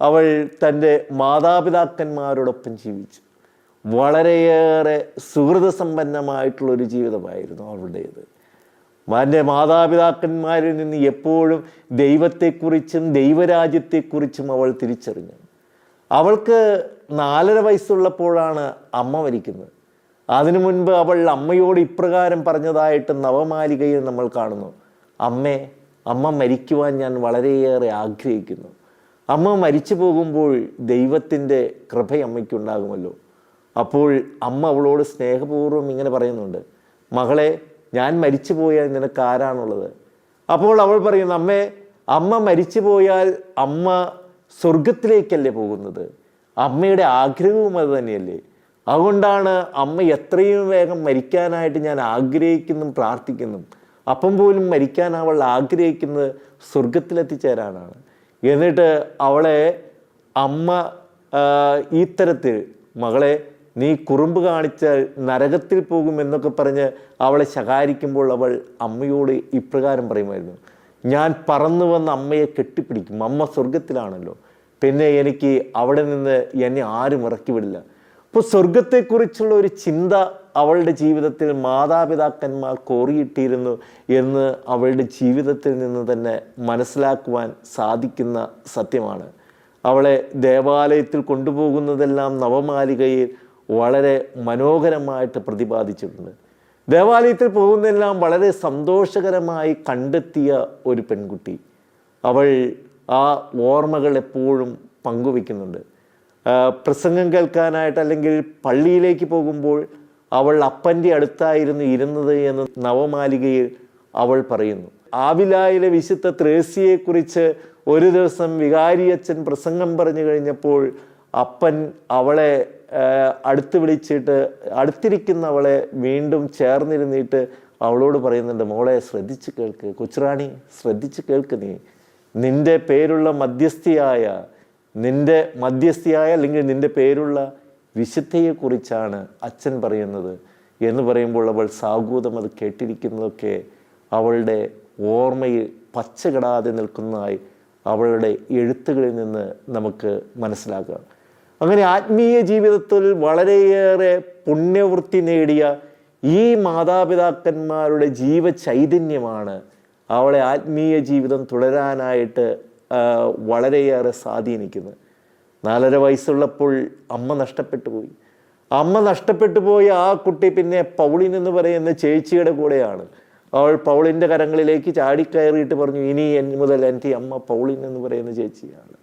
അവൾ തന്റെ മാതാപിതാക്കന്മാരോടൊപ്പം ജീവിച്ചു. വളരെയേറെ സുഹൃത സമ്പന്നമായിട്ടുള്ളൊരു ജീവിതമായിരുന്നു അവളുടേത്. എന്റെ മാതാപിതാക്കന്മാരിൽ നിന്ന് എപ്പോഴും ദൈവത്തെക്കുറിച്ചും ദൈവരാജ്യത്തെക്കുറിച്ചും അവൾ തിരിച്ചറിഞ്ഞു. അവൾക്ക് നാലര വയസ്സുള്ളപ്പോഴാണ് അമ്മ മരിക്കുന്നത്. അതിനു മുൻപ് അവൾ അമ്മയോട് ഇപ്രകാരം പറഞ്ഞതായിട്ട് നവമാലികയിൽ നമ്മൾ കാണുന്നു. അമ്മേ അമ്മ മരിക്കുവാൻ ഞാൻ വളരെയേറെ ആഗ്രഹിക്കുന്നു. അമ്മ മരിച്ചു പോകുമ്പോൾ ദൈവത്തിന്റെ കൃപ അമ്മയ്ക്കുണ്ടാകുമല്ലോ അപ്പോൾ അമ്മ അവളോട് സ്നേഹപൂർവം ഇങ്ങനെ പറയുന്നുണ്ട് മകളെ ഞാൻ മരിച്ചു പോയാൽ നിനക്ക് ആരാണുള്ളത്? അപ്പോൾ അവൾ പറയുന്നു അമ്മേ അമ്മ മരിച്ചു പോയാൽ അമ്മ സ്വർഗത്തിലേക്കല്ലേ പോകുന്നത്? അമ്മയുടെ ആഗ്രഹവും അത് തന്നെയല്ലേ? അതുകൊണ്ടാണ് അമ്മ എത്രയും വേഗം മരിക്കാനായിട്ട് ഞാൻ ആഗ്രഹിക്കുന്നു പ്രാർത്ഥിക്കുന്നു. അപ്പം പോലും മരിക്കാൻ അവൾ ആഗ്രഹിക്കുന്നത് സ്വർഗത്തിലെത്തിച്ചേരാനാണ് എന്നിട്ട് അവളെ അമ്മ ഇത്തരത്തിൽ മകളെ നീ കുറുമ്പ് കാണിച്ച നരകത്തിൽ പോകും എന്നൊക്കെ പറഞ്ഞ് അവളെ ശകാരിക്കുമ്പോൾ അവൾ അമ്മയോട് ഇപ്രകാരം പറയുമായിരുന്നു ഞാൻ പറന്നു വന്ന അമ്മയെ കെട്ടിപ്പിടിക്കും. അമ്മ സ്വർഗത്തിലാണല്ലോ പിന്നെ എനിക്ക് അവിടെ നിന്ന് എന്നെ ആരും ഇറക്കി വിടില്ല. അപ്പോൾ സ്വർഗത്തെക്കുറിച്ചുള്ള ഒരു ചിന്ത അവളുടെ ജീവിതത്തിൽ മാതാപിതാക്കന്മാർ കോറിയിട്ടിരുന്നു എന്ന് അവളുടെ ജീവിതത്തിൽ നിന്ന് തന്നെ മനസ്സിലാക്കുവാൻ സാധിക്കുന്ന സത്യമാണ്. അവളെ ദേവാലയത്തിൽ കൊണ്ടുപോകുന്നതെല്ലാം നവമാലികയിൽ വളരെ മനോഹരമായിട്ട് പ്രതിപാദിച്ചിട്ടുണ്ട്. ദേവാലയത്തിൽ പോകുന്നതെല്ലാം വളരെ സന്തോഷകരമായി കണ്ടെത്തിയ ഒരു പെൺകുട്ടി. അവൾ ആ ഓർമ്മകൾ എപ്പോഴും പങ്കുവെക്കുന്നുണ്ട് പ്രസംഗം കേൾക്കാനായിട്ട് അല്ലെങ്കിൽ പള്ളിയിലേക്ക് പോകുമ്പോൾ അവൾ അപ്പന്റെ അടുത്തായിരുന്നു ഇരുന്നത് എന്ന് നവമാലികയിൽ അവൾ പറയുന്നു. ആവിലായിലെ വിശുദ്ധ ത്രേസ്യയെക്കുറിച്ച് ഒരു ദിവസം വികാരിയച്ഛൻ പ്രസംഗം പറഞ്ഞു കഴിഞ്ഞപ്പോൾ അപ്പൻ അവളെ അടുത്ത് വിളിച്ചിട്ട് അടുത്തിരിക്കുന്ന അവളെ വീണ്ടും ചേർന്നിരുന്നിട്ട് അവളോട് പറയുന്നുണ്ട് മോളെ ശ്രദ്ധിച്ച് കേൾക്ക്. കൊച്ചുറാണി ശ്രദ്ധിച്ച് കേൾക്ക് നീ. നിന്റെ പേരുള്ള മധ്യസ്ഥയായ നിന്റെ മധ്യസ്ഥിയായ അല്ലെങ്കിൽ നിന്റെ പേരുള്ള വിശുദ്ധയെക്കുറിച്ചാണ് അച്ഛൻ പറയുന്നത് എന്ന് പറയുമ്പോൾ അവൾ സാഗൂതം അത് കേട്ടിരിക്കുന്നതൊക്കെ അവളുടെ ഓർമ്മയിൽ പച്ചകിടാതെ നിൽക്കുന്നതായി അവളുടെ എഴുത്തുകളിൽ നിന്ന് നമുക്ക് മനസ്സിലാക്കാം. അങ്ങനെ ആത്മീയ ജീവിതത്തിൽ വളരെയേറെ പുണ്യവൃത്തി നേടിയ ഈ മാതാപിതാക്കന്മാരുടെ ജീവചൈതന്യമാണ് അവളെ ആത്മീയ ജീവിതം തുടരാനായിട്ട് വളരെയേറെ സ്വാധീനിക്കുന്നത് നാലര വയസ്സുള്ളപ്പോൾ അമ്മ നഷ്ടപ്പെട്ടു പോയി. അമ്മ നഷ്ടപ്പെട്ടു പോയ ആ കുട്ടി പിന്നെ പൗളിൻ എന്ന് പറയുന്ന ചേച്ചിയുടെ കൂടെയാണ്. അവൾ പൗളിന്റെ കരങ്ങളിലേക്ക് ചാടിക്കയറിയിട്ട് പറഞ്ഞു ഇനി എൻ മുതൽ എന്റെ അമ്മ പൗളിൻ എന്ന് പറയുന്ന ചേച്ചിയാണ്.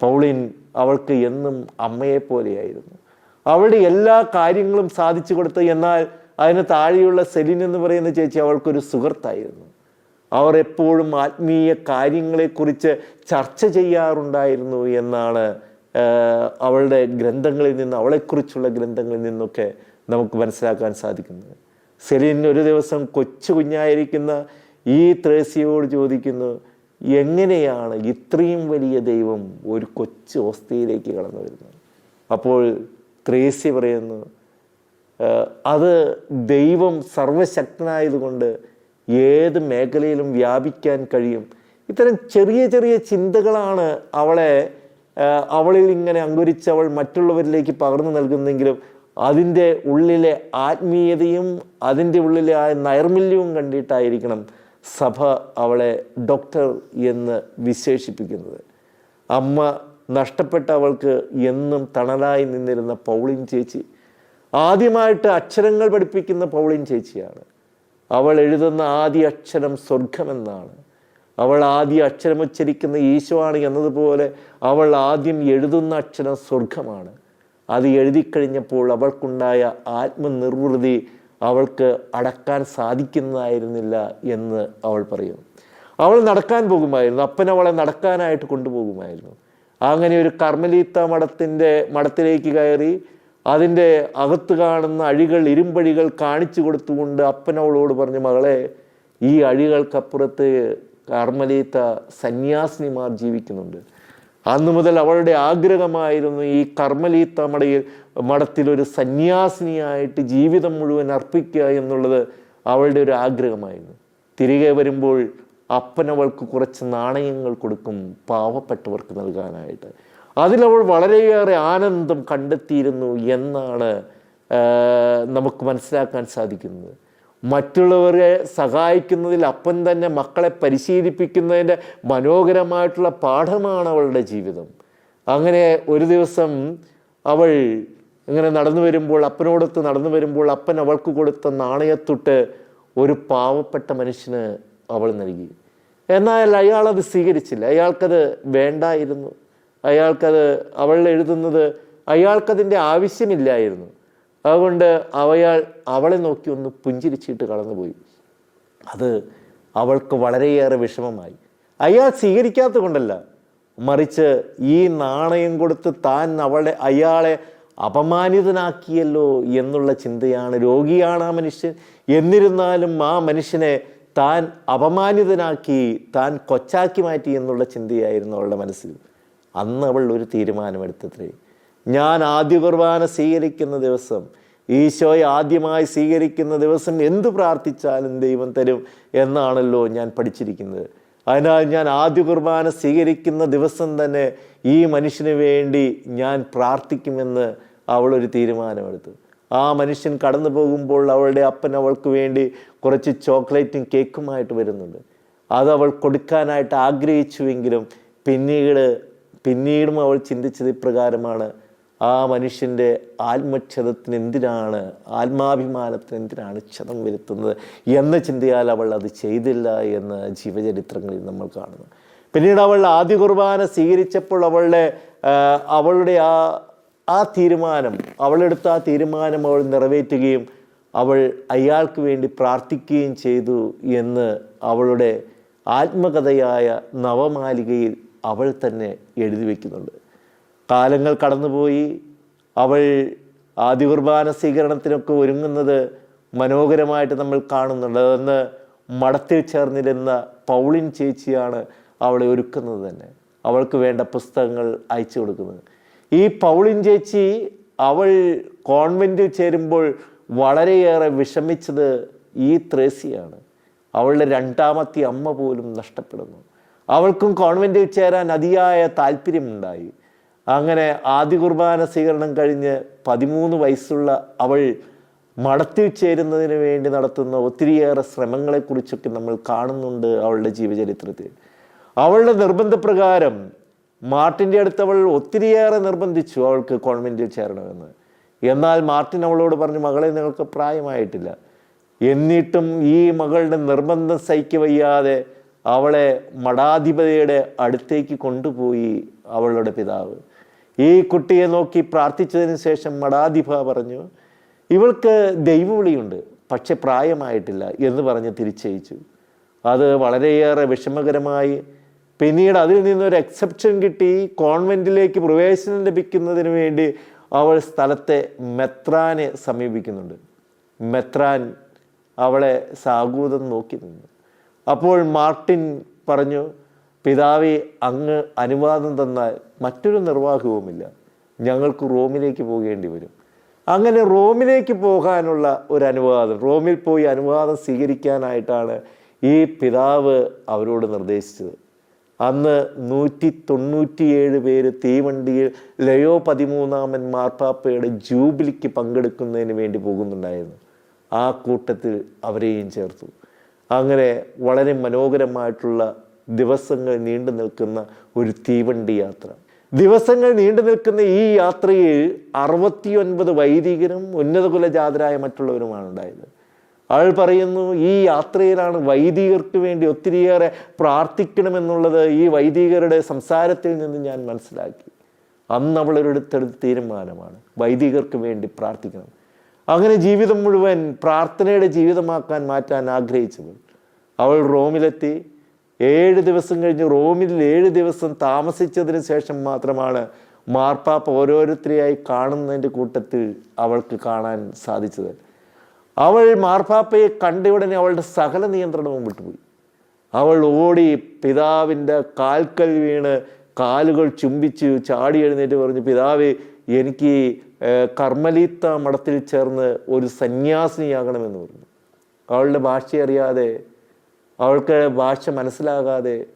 പൗളിൻ അവൾക്ക് എന്നും അമ്മയെ പോലെയായിരുന്നു. അവളുടെ എല്ലാ കാര്യങ്ങളും സാധിച്ചു കൊടുത്തു എന്നാൽ അതിന് താഴെയുള്ള സെലിൻ എന്ന് പറയുന്ന ചേച്ചി അവൾക്കൊരു സുഹൃത്തായിരുന്നു. അവർ എപ്പോഴും ആത്മീയ കാര്യങ്ങളെക്കുറിച്ച് ചർച്ച ചെയ്യാറുണ്ടായിരുന്നു എന്നാണ് അവളുടെ ഗ്രന്ഥങ്ങളിൽ നിന്ന് അവളെക്കുറിച്ചുള്ള ഗ്രന്ഥങ്ങളിൽ നിന്നൊക്കെ നമുക്ക് മനസ്സിലാക്കാൻ സാധിക്കുന്നത്. സെലീൻ ഒരു ദിവസം കൊച്ചു കുഞ്ഞായിരിക്കുന്ന ഈ ത്രേസ്യയോട് ചോദിക്കുന്നു എങ്ങനെയാണ് ഇത്രയും വലിയ ദൈവം ഒരു കൊച്ചു അവസ്ഥയിലേക്ക് കടന്നു വരുന്നത്? അപ്പോൾ ത്രേസ്യ പറയുന്നു അത് ദൈവം സർവശക്തനായതുകൊണ്ട് ഏത് മേഖലയിലും വ്യാപിക്കാൻ കഴിയും. ഇത്തരം ചെറിയ ചെറിയ ചിന്തകളാണ് അവളെ അവളിൽ ഇങ്ങനെ അങ്കുരിച്ച് അവൾ മറ്റുള്ളവരിലേക്ക് പകർന്നു നൽകുന്നെങ്കിലും അതിന്റെ ഉള്ളിലെ ആത്മീയതയും അതിന്റെ ഉള്ളിലെ ആ നൈർമല്യവും കണ്ടിട്ടായിരിക്കണം സഭ അവളെ ഡോക്ടർ എന്ന് വിശേഷിപ്പിക്കുന്നത്. അമ്മ നഷ്ടപ്പെട്ട അവൾക്ക് എന്നും തണലായി നിന്നിരുന്ന പൗളിൻ ചേച്ചി. ആദ്യമായിട്ട് അക്ഷരങ്ങൾ പഠിപ്പിക്കുന്ന പൗളിൻ ചേച്ചിയാണ്. അവൾ എഴുതുന്ന ആദ്യ അക്ഷരം സ്വർഗമെന്നാണ് അവൾ ആദ്യ അക്ഷരം ഉച്ചരിക്കുന്ന ഈശോയാണ് എന്നതുപോലെ അവൾ ആദ്യം എഴുതുന്ന അക്ഷരം സ്വർഗമാണ് അത് എഴുതിക്കഴിഞ്ഞപ്പോൾ അവൾക്കുണ്ടായ ആത്മനിർവൃതി അവൾക്ക് അടക്കാൻ സാധിക്കുന്നതായിരുന്നില്ല എന്ന് അവൾ പറയുന്നു. അവൾ നടക്കാൻ പോകുമായിരുന്നു. അപ്പൻ അവളെ നടക്കാനായിട്ട് കൊണ്ടുപോകുമായിരുന്നു. അങ്ങനെ ഒരു കർമ്മലീത്ത മഠത്തിന്റെ മഠത്തിലേക്ക് കയറി അതിന്റെ അകത്ത് കാണുന്ന അഴികൾ ഇരുമ്പഴികൾ കാണിച്ചു കൊടുത്തുകൊണ്ട് അപ്പനവളോട് പറഞ്ഞു മകളെ ഈ അഴികൾക്കപ്പുറത്ത് കർമ്മലീത്ത സന്യാസിനിമാർ ജീവിക്കുന്നുണ്ട്. അന്നു മുതൽ അവളുടെ ആഗ്രഹമായിരുന്നു ഈ കർമ്മലീത്ത മടയിൽ മഠത്തിൽ ഒരു സന്യാസിനിയായിട്ട് ജീവിതം മുഴുവൻ അർപ്പിക്കുക എന്നുള്ളത് അവളുടെ ഒരു ആഗ്രഹമായിരുന്നു. തിരികെ വരുമ്പോൾ അപ്പനവൾക്ക് കുറച്ച് നാണയങ്ങൾ കൊടുക്കും പാവപ്പെട്ടവർക്ക് നൽകാനായിട്ട്. അതിലവൾ വളരെയേറെ ആനന്ദം കണ്ടെത്തിയിരുന്നു എന്നാണ് നമുക്ക് മനസ്സിലാക്കാൻ സാധിക്കുന്നത്. മറ്റുള്ളവരെ സഹായിക്കുന്നതിൽ അപ്പൻ തന്നെ മക്കളെ പരിശീലിപ്പിക്കുന്നതിന്റെ മനോഹരമായിട്ടുള്ള പാഠമാണ് അവളുടെ ജീവിതം. അങ്ങനെ ഒരു ദിവസം അവൾ ഇങ്ങനെ നടന്നു വരുമ്പോൾ അപ്പനോടൊത്ത് നടന്നു വരുമ്പോൾ അപ്പൻ അവൾക്ക് കൊടുത്ത നാണയത്തൊട്ട് ഒരു പാവപ്പെട്ട മനുഷ്യന് അവൾ നൽകി. എന്നാൽ അയാൾ അത് സ്വീകരിച്ചില്ല. അയാൾക്കത് വേണ്ടായിരുന്നു. അയാൾക്കത് അവൾ എഴുതുന്നത് അയാൾക്കതിന്റെ ആവശ്യമില്ലായിരുന്നു. അതുകൊണ്ട് അവയാൾ അവളെ നോക്കി ഒന്ന് പുഞ്ചിരിച്ചിട്ട് കടന്നുപോയി. അത് അവൾക്ക് വളരെയേറെ വിഷമമായി. അയാൾ സ്വീകരിക്കാത്ത കൊണ്ടല്ല. മറിച്ച് ഈ നാണയം കൊടുത്ത് താൻ അവളെ അയാളെ അപമാനിതനാക്കിയല്ലോ എന്നുള്ള ചിന്തയാണ് രോഗിയാണ് ആ മനുഷ്യൻ. എന്നിരുന്നാലും ആ മനുഷ്യനെ താൻ അപമാനിതനാക്കി താൻ കൊച്ചാക്കി മാറ്റി എന്നുള്ള ചിന്തയായിരുന്നു അവളുടെ മനസ്സിൽ. അന്ന് അവൾ ഒരു തീരുമാനമെടുത്തത്രേ. ഞാൻ ആദ്യ കുർബാന സ്വീകരിക്കുന്ന ദിവസം ഈശോയെ ആദ്യമായി സ്വീകരിക്കുന്ന ദിവസം എന്തു പ്രാർത്ഥിച്ചാലും ദൈവം തരും എന്നാണല്ലോ ഞാൻ പഠിച്ചിരിക്കുന്നത്. അതിനാൽ ഞാൻ ആദ്യ കുർബാന സ്വീകരിക്കുന്ന ദിവസം തന്നെ ഈ മനുഷ്യന് വേണ്ടി ഞാൻ പ്രാർത്ഥിക്കുമെന്ന് അവളൊരു തീരുമാനമെടുത്തു. ആ മനുഷ്യൻ കടന്നു പോകുമ്പോൾ അവളുടെ അപ്പൻ അവൾക്ക് വേണ്ടി കുറച്ച് ചോക്ലേറ്റും കേക്കുമായിട്ട് വരുന്നുണ്ട്. അത് അവൾ കൊടുക്കാനായിട്ട് ആഗ്രഹിച്ചുവെങ്കിലും പിന്നീട് പിന്നീടും അവൾ ചിന്തിച്ചത് ഇപ്രകാരമാണ്. ആ മനുഷ്യന്റെ ആത്മക്ഷതത്തിന് എന്തിനാണ് ആത്മാഭിമാനത്തിന് എന്തിനാണ് ക്ഷതം വരുത്തുന്നത് എന്ന് ചിന്തയാൽ അവൾ അത് ചെയ്തില്ല എന്ന് ജീവചരിത്രങ്ങളിൽ നമ്മൾ കാണുന്നു. പിന്നീട് അവൾ ആദ്യ കുർബാന സ്വീകരിച്ചപ്പോൾ അവളുടെ അവളുടെ ആ ആ തീരുമാനം അവളെടുത്ത ആ തീരുമാനം അവൾ നിറവേറ്റുകയും അവൾ അയാൾക്ക് വേണ്ടി പ്രാർത്ഥിക്കുകയും ചെയ്തു എന്ന് അവളുടെ ആത്മകഥയായ നവമാലികയിൽ അവൾ തന്നെ എഴുതി വയ്ക്കുന്നുണ്ട് കാലങ്ങൾ കടന്നുപോയി അവൾ ആദ്യ കുർബാന സ്വീകരണത്തിനൊക്കെ ഒരുങ്ങുന്നത് മനോഹരമായിട്ട് നമ്മൾ കാണുന്നുണ്ട്. അതെന്ന് മടത്തിൽ ചേർന്നിരുന്ന പൗളിൻ ചേച്ചിയാണ് അവളെ ഒരുക്കുന്നത് തന്നെ. അവൾക്ക് വേണ്ട പുസ്തകങ്ങൾ അയച്ചു കൊടുക്കുന്നത്. ഈ പൗളിൻ ചേച്ചി അവൾ കോൺവെന്റിൽ ചേരുമ്പോൾ വളരെയേറെ വിഷമിച്ചത് ഈ ത്രേസിയാണ് അവളുടെ രണ്ടാമത്തെ അമ്മ പോലും നഷ്ടപ്പെടുന്നു. അവൾക്കും കോൺവെന്റിൽ ചേരാൻ അതിയായ താല്പര്യമുണ്ടായി. അങ്ങനെ ആദ്യ കുർബാന സ്വീകരണം കഴിഞ്ഞ് പതിമൂന്ന് വയസ്സുള്ള അവൾ മടത്തിൽ ചേരുന്നതിന് വേണ്ടി നടത്തുന്ന ഒത്തിരിയേറെ ശ്രമങ്ങളെക്കുറിച്ചൊക്കെ നമ്മൾ കാണുന്നുണ്ട് അവളുടെ ജീവചരിത്രത്തിൽ. അവളുടെ നിർബന്ധപ്രകാരം മാർട്ടിന്റെ അടുത്ത് അവൾ ഒത്തിരിയേറെ നിർബന്ധിച്ചു അവൾക്ക് കോൺവെന്റിൽ ചേരണമെന്ന്. എന്നാൽ മാർട്ടിൻ അവളോട് പറഞ്ഞു മകളെ നിങ്ങൾക്ക് പ്രായമായിട്ടില്ല. എന്നിട്ടും ഈ മകളുടെ നിർബന്ധം സഹിക്ക വയ്യാതെ അവളെ മഠാധിപതിയുടെ അടുത്തേക്ക് കൊണ്ടുപോയി അവളുടെ പിതാവ്. ഈ കുട്ടിയെ നോക്കി പ്രാർത്ഥിച്ചതിന് ശേഷം മഠാധിപ പറഞ്ഞു ഇവൾക്ക് ദൈവവിളിയുണ്ട് പക്ഷെ പ്രായമായിട്ടില്ല എന്ന് പറഞ്ഞ് തിരിച്ചയച്ചു. അത് വളരെയേറെ വിഷമകരമായി പിന്നീട് അതിൽ നിന്നൊരു എക്സെപ്ഷൻ കിട്ടി. കോൺവെന്റിലേക്ക് പ്രവേശനം ലഭിക്കുന്നതിന് വേണ്ടി അവൾ സ്ഥലത്തെ മെത്രാനെ സമീപിക്കുന്നുണ്ട്. മെത്രാൻ അവളെ സാഗൂതം നോക്കി നിന്നു. അപ്പോൾ മാർട്ടിൻ പറഞ്ഞു പിതാവെ അങ്ങ് അനുവാദം തന്നാൽ മറ്റൊരു നിർവാഹവുമില്ല. ഞങ്ങൾക്ക് റോമിലേക്ക് പോകേണ്ടി വരും. അങ്ങനെ റോമിലേക്ക് പോകാനുള്ള ഒരു അനുവാദം റോമിൽ പോയി അനുവാദം സ്വീകരിക്കാനായിട്ടാണ് ഈ പിതാവ് അവരോട് നിർദ്ദേശിച്ചത്. അന്ന് നൂറ്റി തൊണ്ണൂറ്റിയേഴ് പേര് തീവണ്ടിയിൽ ലയോ പതിമൂന്നാമൻ മാർപ്പാപ്പയുടെ ജൂബിലിക്ക് പങ്കെടുക്കുന്നതിന് വേണ്ടി പോകുന്നുണ്ടായിരുന്നു. ആ കൂട്ടത്തിൽ അവരെയും ചേർത്തു. അങ്ങനെ വളരെ മനോഹരമായിട്ടുള്ള ദിവസങ്ങൾ നീണ്ടു നിൽക്കുന്ന ഒരു തീവണ്ടി യാത്ര. ദിവസങ്ങൾ നീണ്ടു നിൽക്കുന്ന ഈ യാത്രയിൽ അറുപത്തിയൊൻപത് വൈദികരും ഉന്നത കുലജാതരായ മറ്റുള്ളവരുമാണ് ഉണ്ടായത്. ആൾ പറയുന്നു ഈ യാത്രയിലാണ് വൈദികർക്ക് വേണ്ടി ഒത്തിരിയേറെ പ്രാർത്ഥിക്കണമെന്നുള്ളത് ഈ വൈദികരുടെ സംസാരത്തിൽ നിന്ന് ഞാൻ മനസ്സിലാക്കി. അന്ന് അവളൊരു തീരുമാനമാണ് വൈദികർക്ക് വേണ്ടി പ്രാർത്ഥിക്കണം. അങ്ങനെ ജീവിതം മുഴുവൻ പ്രാർത്ഥനയുടെ ജീവിതമാക്കാൻ മാറ്റാൻ ആഗ്രഹിച്ചവൾ. അവൾ റോമിലെത്തി. ഏഴ് ദിവസം കഴിഞ്ഞ് റോമിൽ ഏഴ് ദിവസം താമസിച്ചതിന് ശേഷം മാത്രമാണ് മാർപ്പാപ്പ ഓരോരുത്തരെയായി കാണുന്നതിന്റെ കൂട്ടത്തിൽ അവൾക്ക് കാണാൻ സാധിച്ചത്. അവൾ മാർപ്പാപ്പയെ കണ്ട ഉടനെ അവളുടെ സകല നിയന്ത്രണവും വിട്ടുപോയി. അവൾ ഓടി പിതാവിന്റെ കാൽക്കൽ വീണ് കാലുകൾ ചുംബിച്ച് ചാടി എഴുന്നേറ്റ് പറഞ്ഞു പിതാവേ എനിക്ക് കർമ്മലീത്ത മഠത്തിൽ ചേർന്ന് ഒരു സന്യാസിനിയാകണമെന്ന് പറഞ്ഞു. അവളുടെ ഭാഷ അറിയാതെ അവൾക്ക് ഭാഷ മനസ്സിലാകാതെ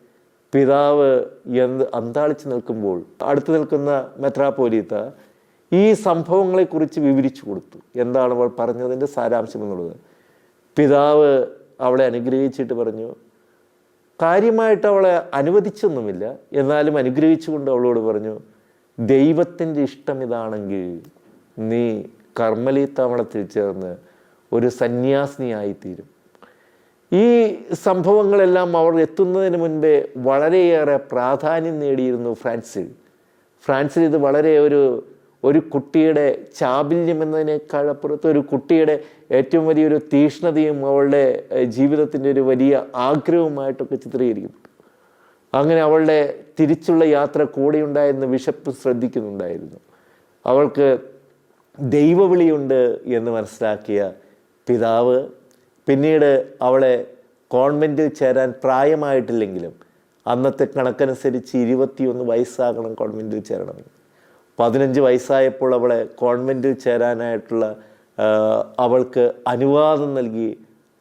പിതാവ് എന്ത് അന്താളിച്ച് നിൽക്കുമ്പോൾ അടുത്ത് നിൽക്കുന്ന മെത്രാപ്പോലീത്ത ഈ സംഭവങ്ങളെക്കുറിച്ച് വിവരിച്ചു കൊടുത്തു. എന്താണ് അവൾ പറഞ്ഞതിന്റെ സാരാംശം എന്നുള്ളത്? പിതാവ് അവളെ അനുഗ്രഹിച്ചിട്ട് പറഞ്ഞു കാര്യമായിട്ട് അവളെ അനുവദിച്ചൊന്നുമില്ല. എന്നാലും അനുഗ്രഹിച്ചുകൊണ്ട് അവളോട് പറഞ്ഞു ദൈവത്തിന്റെ ഇഷ്ടം ഇതാണെങ്കിൽ നീ കർമ്മലി തവണത്തിൽ ചേർന്ന് ഒരു സന്യാസിനിയായിത്തീരും. ഈ സംഭവങ്ങളെല്ലാം അവർ എത്തുന്നതിന് മുൻപേ വളരെയേറെ പ്രാധാന്യം നേടിയിരുന്നു ഫ്രാൻസിൽ. ഫ്രാൻസിൽ ഇത് വളരെ ഒരു ഒരു കുട്ടിയുടെ ചാബല്യം എന്നതിനേക്കാൾ അപ്പുറത്ത് ഒരു കുട്ടിയുടെ ഏറ്റവും വലിയൊരു തീഷ്ണതയും അവളുടെ ജീവിതത്തിന്റെ ഒരു വലിയ ആഗ്രഹവുമായിട്ടൊക്കെ ചിത്രീകരിക്കുന്നു അങ്ങനെ അവളുടെ തിരിച്ചുള്ള യാത്ര കൂടെയുണ്ടായിരുന്ന വിശപ്പ് ശ്രദ്ധിക്കുന്നുണ്ടായിരുന്നു. അവൾക്ക് ദൈവവിളിയുണ്ട് എന്ന് മനസ്സിലാക്കിയ പിതാവ് പിന്നീട് അവളെ കോൺവെന്റിൽ ചേരാൻ പ്രായമായിട്ടില്ലെങ്കിലും അന്നത്തെ കണക്കനുസരിച്ച് ഇരുപത്തിയൊന്ന് വയസ്സാകണം കോൺവെന്റിൽ ചേരണം പതിനഞ്ച് വയസ്സായപ്പോൾ അവളെ കോൺവെന്റിൽ ചേരാനായിട്ടുള്ള അവൾക്ക് അനുവാദം നൽകി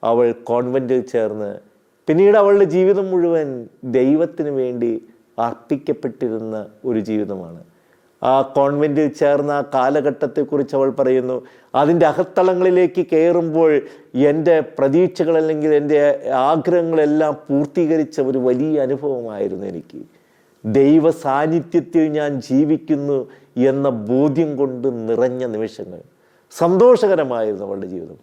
അവൾ കോൺവെന്റിൽ ചേർന്ന് പിന്നീട് അവളുടെ ജീവിതം മുഴുവൻ ദൈവത്തിന് വേണ്ടി അർപ്പിക്കപ്പെട്ടിരുന്ന ഒരു ജീവിതമാണ്. ആ കോൺവെന്റിൽ ചേർന്ന ആ കാലഘട്ടത്തെക്കുറിച്ച് അവൾ പറയുന്നു അതിന്റെ അകത്തളങ്ങളിലേക്ക് കയറുമ്പോൾ എന്റെ പ്രതീക്ഷകൾ അല്ലെങ്കിൽ എന്റെ ആഗ്രഹങ്ങളെല്ലാം പൂർത്തീകരിച്ച ഒരു വലിയ അനുഭവമായിരുന്നു എനിക്ക്. ദൈവ സാന്നിധ്യത്തിൽ ഞാൻ ജീവിക്കുന്നു എന്ന ബോധ്യം കൊണ്ട് നിറഞ്ഞ നിമിഷങ്ങൾ. സന്തോഷകരമായിരുന്നു അവളുടെ ജീവിതം.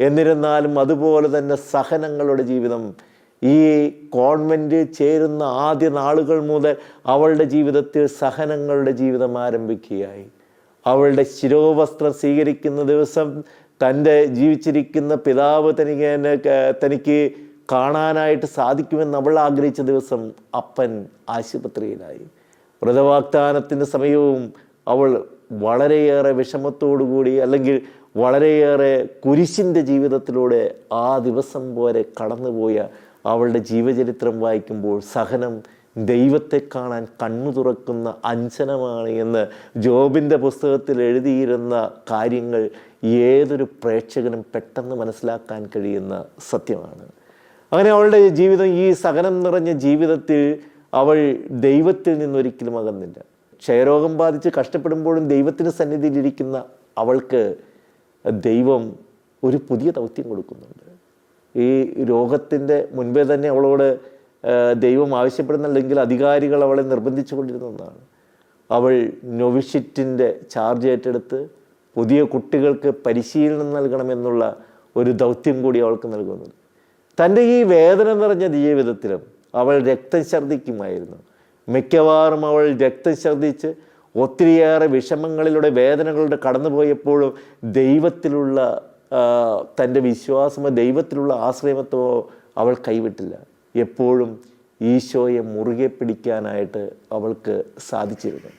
എന്നിരുന്നാലും അതുപോലെ തന്നെ സഹനങ്ങളുടെ ജീവിതം ഈ കോൺവെന്റ് ചേരുന്ന ആദ്യ നാളുകൾ മുതൽ അവളുടെ ജീവിതത്തിൽ സഹനങ്ങളുടെ ജീവിതം ആരംഭിക്കുകയായി. അവളുടെ ശിരോവസ്ത്രം സ്വീകരിക്കുന്ന ദിവസം തന്റെ ജീവിച്ചിരിക്കുന്ന പിതാവ് തനിക്ക് തനിക്ക് കാണാനായിട്ട് സാധിക്കുമെന്ന് അവൾ ആഗ്രഹിച്ച ദിവസം അപ്പൻ ആശുപത്രിയിലായി. വ്രതവാഗ്ദാനത്തിന്റെ സമയവും അവൾ വളരെയേറെ വിഷമത്തോടുകൂടി അല്ലെങ്കിൽ വളരെയേറെ കുരിശിന്റെ ജീവിതത്തിലൂടെ ആ ദിവസം പോലെ കടന്നുപോയ അവളുടെ ജീവചരിത്രം വായിക്കുമ്പോൾ സഹനം ദൈവത്തെ കാണാൻ കണ്ണു തുറക്കുന്ന അഞ്ചനമാണ് എന്ന് ജോബിന്റെ പുസ്തകത്തിൽ എഴുതിയിരുന്ന കാര്യങ്ങൾ ഏതൊരു പ്രേക്ഷകനും പെട്ടെന്ന് മനസ്സിലാക്കാൻ കഴിയുന്ന സത്യമാണ്. അങ്ങനെ അവളുടെ ജീവിതം ഈ സഹനം നിറഞ്ഞ ജീവിതത്തിൽ അവൾ ദൈവത്തിൽ നിന്നൊരിക്കലും അകന്നില്ല. ക്ഷയരോഗം ബാധിച്ച് കഷ്ടപ്പെടുമ്പോഴും ദൈവത്തിന് സന്നിധിയിലിരിക്കുന്ന അവൾക്ക് ദൈവം ഒരു പുതിയ ദൗത്യം കൊടുക്കുന്നുണ്ട്. ഈ രോഗത്തിന്റെ മുൻപേ തന്നെ അവളോട് ദൈവം ആവശ്യപ്പെടുന്നുണ്ടെങ്കിൽ അധികാരികൾ അവളെ നിർബന്ധിച്ചു കൊണ്ടിരുന്ന ഒന്നാണ്. അവൾ നൊവിഷിറ്റിന്റെ ചാർജ് ഏറ്റെടുത്ത് പുതിയ കുട്ടികൾക്ക് പരിശീലനം നൽകണമെന്നുള്ള ഒരു ദൗത്യം കൂടി അവൾക്ക് നൽകുന്നുണ്ട് തന്റെ ഈ വേദന നിറഞ്ഞ ജീവിതത്തിലും അവൾ രക്തം ഛർദ്ദിക്കുമായിരുന്നു. മിക്കവാറും അവൾ രക്തം ഛർദ്ദിച്ച് ഒത്തിരിയേറെ വിഷമങ്ങളിലൂടെ വേദനകളുടെ കടന്നുപോയപ്പോഴും ദൈവത്തിലുള്ള തന്റെ വിശ്വാസമോ ദൈവത്തിലുള്ള ആശ്രയമത്വമോ അവൾ കൈവിട്ടില്ല. എപ്പോഴും ഈശോയെ മുറുകെ പിടിക്കാനായിട്ട് അവൾക്ക് സാധിച്ചിരുന്നു.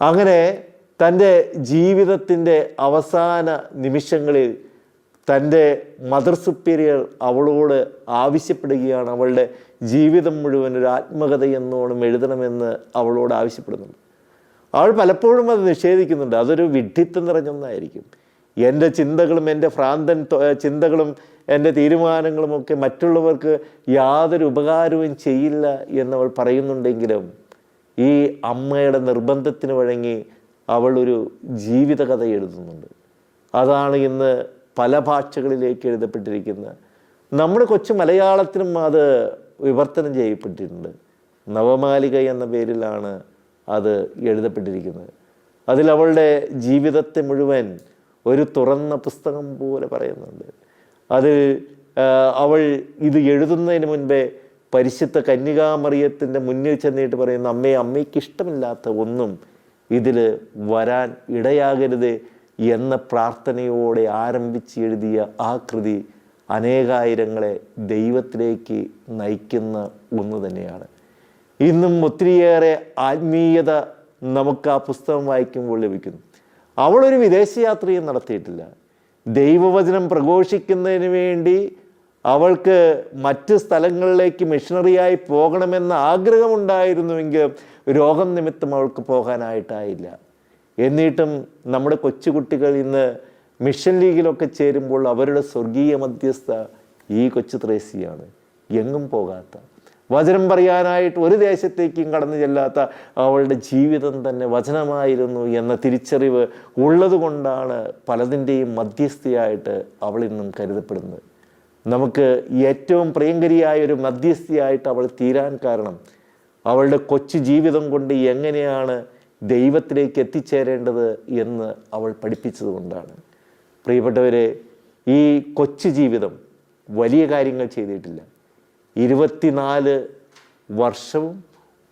അങ്ങനെ തന്റെ ജീവിതത്തിന്റെ അവസാന നിമിഷങ്ങളിൽ തന്റെ മദർ സുപ്പീരിയർ അവളോട് ആവശ്യപ്പെടുകയാണ്. അവളുടെ ജീവിതം മുഴുവൻ ഒരു ആത്മകഥ എന്നോണം എഴുതണമെന്ന് അവളോട് ആവശ്യപ്പെടുന്നുണ്ട്. അവൾ പലപ്പോഴും അത് നിഷേധിക്കുന്നുണ്ട്. അതൊരു വിഡ്ഢിത്തം നിറഞ്ഞൊന്നായിരിക്കും എന്റെ ചിന്തകളും എന്റെ ഭ്രാന്തൻ ചിന്തകളും എന്റെ തീരുമാനങ്ങളും ഒക്കെ മറ്റുള്ളവർക്ക് യാതൊരു ഉപകാരവും ചെയ്യില്ല എന്നവൾ പറയുന്നുണ്ടെങ്കിലും ഈ അമ്മയുടെ നിർബന്ധത്തിന് വഴങ്ങി അവൾ ഒരു ജീവിതകഥ എഴുതുന്നുണ്ട്. അതാണ് ഇന്ന് പല ഭാഷകളിലേക്ക് എഴുതപ്പെട്ടിരിക്കുന്നത് നമ്മുടെ കൊച്ചു മലയാളത്തിനും അത് വിവർത്തനം ചെയ്യപ്പെട്ടിട്ടുണ്ട്. നവമാലിക എന്ന പേരിലാണ് അത് എഴുതപ്പെട്ടിരിക്കുന്നത്. അതിൽ അവളുടെ ജീവിതത്തെ മുഴുവൻ ഒരു തുറന്ന പുസ്തകം പോലെ പറയുന്നുണ്ട്. അത് അവൾ ഇത് എഴുതുന്നതിന് മുൻപേ പരിശുദ്ധ കന്യകാമറിയത്തിന്റെ മുന്നിൽ ചെന്നിട്ട് പറയുന്ന അമ്മയെ അമ്മയ്ക്ക് ഇഷ്ടമില്ലാത്ത ഒന്നും ഇതിൽ വരാൻ ഇടയാകരുത് എന്ന പ്രാർത്ഥനയോടെ ആരംഭിച്ച് എഴുതിയ ആ കൃതി അനേകായിരങ്ങളെ ദൈവത്തിലേക്ക് നയിക്കുന്ന ഒന്ന് തന്നെയാണ്. ഇന്നും ഒത്തിരിയേറെ ആത്മീയത നമുക്ക് ആ പുസ്തകം വായിക്കുമ്പോൾ ലഭിക്കുന്നു. അവളൊരു വിദേശയാത്രയും നടത്തിയിട്ടില്ല. ദൈവവചനം പ്രഘോഷിക്കുന്നതിന് വേണ്ടി അവൾക്ക് മറ്റ് സ്ഥലങ്ങളിലേക്ക് മിഷണറിയായി പോകണമെന്ന ആഗ്രഹമുണ്ടായിരുന്നുവെങ്കിൽ രോഗം നിമിത്തം അവൾക്ക് പോകാനായിട്ടായില്ല. എന്നിട്ടും നമ്മുടെ കൊച്ചുകുട്ടികൾ ഇന്ന് മിഷൻ ലീഗിലൊക്കെ ചേരുമ്പോൾ അവരുടെ സ്വർഗീയ മധ്യസ്ഥ ഈ കൊച്ചു ത്രേസിയാണ് എങ്ങും പോകാത്ത. വചനം പറയാനായിട്ട് ഒരു ദേശത്തേക്കും കടന്നു ചെല്ലാത്ത അവളുടെ ജീവിതം തന്നെ വചനമായിരുന്നു എന്ന തിരിച്ചറിവ് ഉള്ളതുകൊണ്ടാണ് പലതിന്റെയും മധ്യസ്ഥയായിട്ട് ഇന്നും കരുതപ്പെടുന്നത്. നമുക്ക് ഏറ്റവും പ്രിയങ്കരിയായ ഒരു മധ്യസ്ഥയായിട്ട് അവൾ തീരാൻ കാരണം അവളുടെ കൊച്ചു ജീവിതം കൊണ്ട് എങ്ങനെയാണ് ദൈവത്തിലേക്ക് എത്തിച്ചേരേണ്ടത് എന്ന് അവൾ പഠിപ്പിച്ചതുകൊണ്ടാണ്. പ്രിയപ്പെട്ടവരെ ഈ കൊച്ചു ജീവിതം വലിയ കാര്യങ്ങൾ ചെയ്തിട്ടില്ല. ഇരുപത്തിനാല് വർഷവും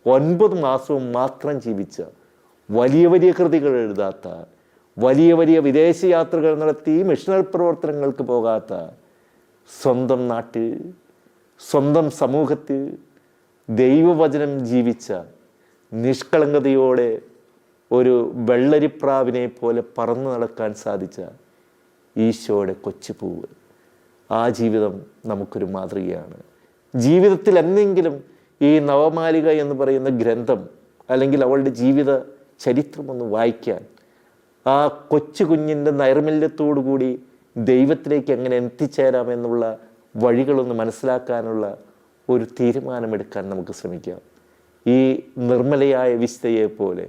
ഒൻപത് മാസവും മാത്രം ജീവിച്ച വലിയ വലിയ കൃതികൾ എഴുതാത്ത വലിയ വലിയ വിദേശ യാത്രകൾ നടത്തി മിഷണറി പ്രവർത്തനങ്ങൾക്ക് പോകാത്ത സ്വന്തം നാട്ടിൽ സ്വന്തം സമൂഹത്തിൽ ദൈവവചനം ജീവിച്ച നിഷ്കളങ്കതയോടെ ഒരു വെള്ളരിപ്രാവിനെ പോലെ പറന്നു നടക്കാൻ സാധിച്ച ഈശോയുടെ കൊച്ചുപൂവ്. ആ ജീവിതം നമുക്കൊരു മാതൃകയാണ്. ജീവിതത്തിൽ എന്നെങ്കിലും ഈ നവമാലിക എന്ന് പറയുന്ന ഗ്രന്ഥം അല്ലെങ്കിൽ അവളുടെ ജീവിത ചരിത്രമൊന്ന് വായിക്കാൻ ആ കൊച്ചു കുഞ്ഞിന്റെ നൈർമല്യത്തോടു കൂടി ദൈവത്തിലേക്ക് എങ്ങനെ എത്തിച്ചേരാമെന്നുള്ള വഴികളൊന്ന് മനസ്സിലാക്കാനുള്ള ഒരു തീരുമാനമെടുക്കാൻ നമുക്ക് ശ്രമിക്കാം. ഈ നിർമ്മലയായ വിസ്തയെ പോലെ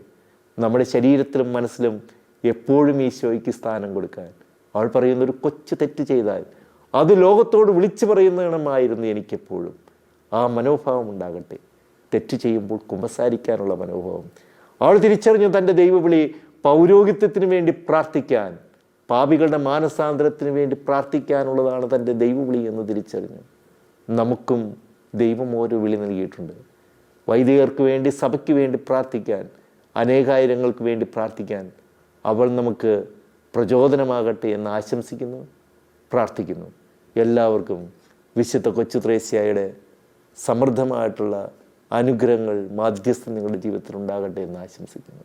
നമ്മുടെ ശരീരത്തിലും മനസ്സിലും എപ്പോഴും ഈശോയ്ക്ക് സ്ഥാനം കൊടുക്കാൻ. അവൾ പറയുന്ന ഒരു കൊച്ചു തെറ്റ് ചെയ്താൽ അത് ലോകത്തോട് വിളിച്ചു പറയുന്നതായിരുന്നു എനിക്കെപ്പോഴും. ആ മനോഭാവം ഉണ്ടാകട്ടെ. തെറ്റ് ചെയ്യുമ്പോൾ കുമ്പസാരിക്കാനുള്ള മനോഭാവം. ആൾ തിരിച്ചറിഞ്ഞു തന്റെ ദൈവവിളി പൗരോഹിത്യത്തിന് വേണ്ടി പ്രാർത്ഥിക്കാൻ പാപികളുടെ മാനസാന്തരത്തിന് വേണ്ടി പ്രാർത്ഥിക്കാനുള്ളതാണ് തന്റെ ദൈവവിളി എന്ന് തിരിച്ചറിഞ്ഞു നമുക്കും ദൈവം ഓരോ വിളി നൽകിയിട്ടുണ്ട്. വൈദികർക്ക് വേണ്ടി സഭയ്ക്ക് വേണ്ടി പ്രാർത്ഥിക്കാൻ അനേകായിരങ്ങൾക്ക് വേണ്ടി പ്രാർത്ഥിക്കാൻ അവൾ നമുക്ക് പ്രചോദനമാകട്ടെ എന്ന് ആശംസിക്കുന്നു. പ്രാർത്ഥിക്കുന്നു. എല്ലാവർക്കും വിശുദ്ധ കൊച്ചു ത്രേസ്യായുടെ സമൃദ്ധമായിട്ടുള്ള അനുഗ്രഹങ്ങൾ മാധ്യസ്ഥം നിങ്ങളുടെ ജീവിതത്തിൽ ഉണ്ടാകട്ടെ എന്ന് ആശംസിക്കുന്നു.